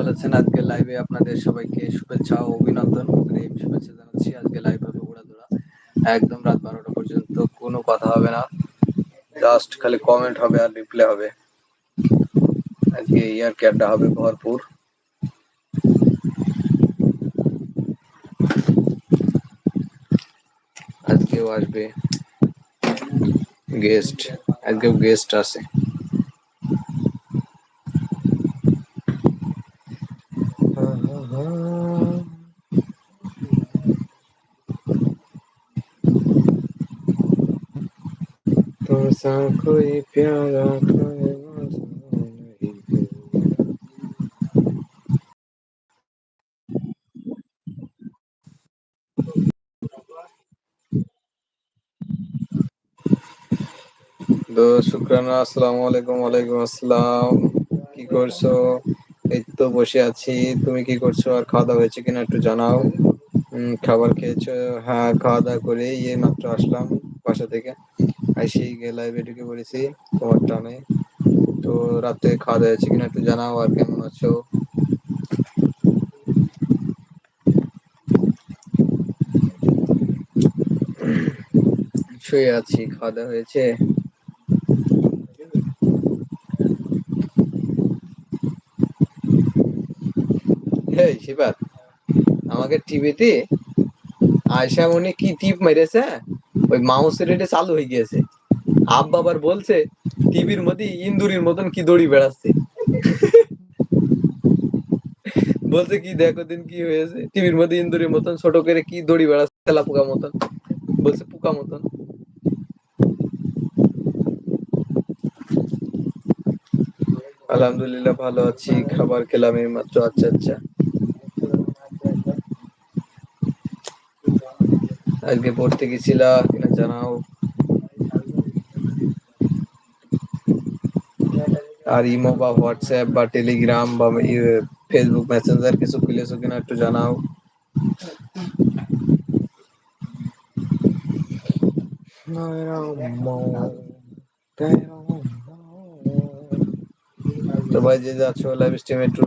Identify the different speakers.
Speaker 1: ভালো আছেন। আজকে লাইভে আপনাদের সবাইকে শুভেচ্ছা ও অভিনন্দন। শুভেচ্ছা জানাচ্ছি আজকে লাইভ হবে উড়াদুরা। একদম রাত বারোটা পর্যন্ত কোনো কথা হবে না। জাস্ট খালি কমেন্ট হবে আর রিপ্লে হবে। আজকে ইয়ার ক্যাবটা হবে ভরপুর। আজকেও আসবে গেস্ট আজকেও গেস্ট আছে। तो सा कोई प्यारा कोई मौसम नहीं তো শুক্রানা আসসালামু আলাইকুম ওয়ালাইকুম আসসালাম কি করছো এই তো বসে আছি তুমি কি করছো আর খাওয়া দাওয়া হয়েছে কিনা একটু জানাও উম, খাবার খেয়েছো হ্যাঁ খাওয়া দাওয়া করে এই মাত্র আসলাম বাসা থেকে আইসি ঢুকে পড়েছি তোমার টানে। তো রাতে খাওয়া দাওয়া হয়েছে কিনা একটু জানাও, আর কেমন আছো? শুয়ে আছি, খাওয়া দাওয়া হয়েছে। আমাকে টিভিতে আয়সা মনে কি টিপ মেরেছে? ওই মাউসের এটা চালু হয়ে গিয়েছে। আব্বা আবার বলছে, টিভির মধ্যে ইন্দুরির মতন কি দড়ি বেড়াচ্ছে। বলছে, কি দেখো দিন কি হয়েছে? টিভির মধ্যে ইন্দুরির মতন, ছোট করে কি দড়ি বেড়াচ্ছে, তেলা পোকা মতন। বলছে, পোকা মতন। আলহামদুলিল্লাহ, ভালো আছি। খাবার খেলাম এই মাত্র আচ্ছা আচ্ছা। আজকে পড়তে গেছিলা। কিনা জানাও আর ইমো বা হোয়াটসঅ্যাপ বা টেলিগ্রাম বা ফেসবুক মেসেঞ্জার কিছু খুলেছো কিনা একটু জানাও তো ভাই যে যাচ্ছ লাইভ স্ট্রিমে একটু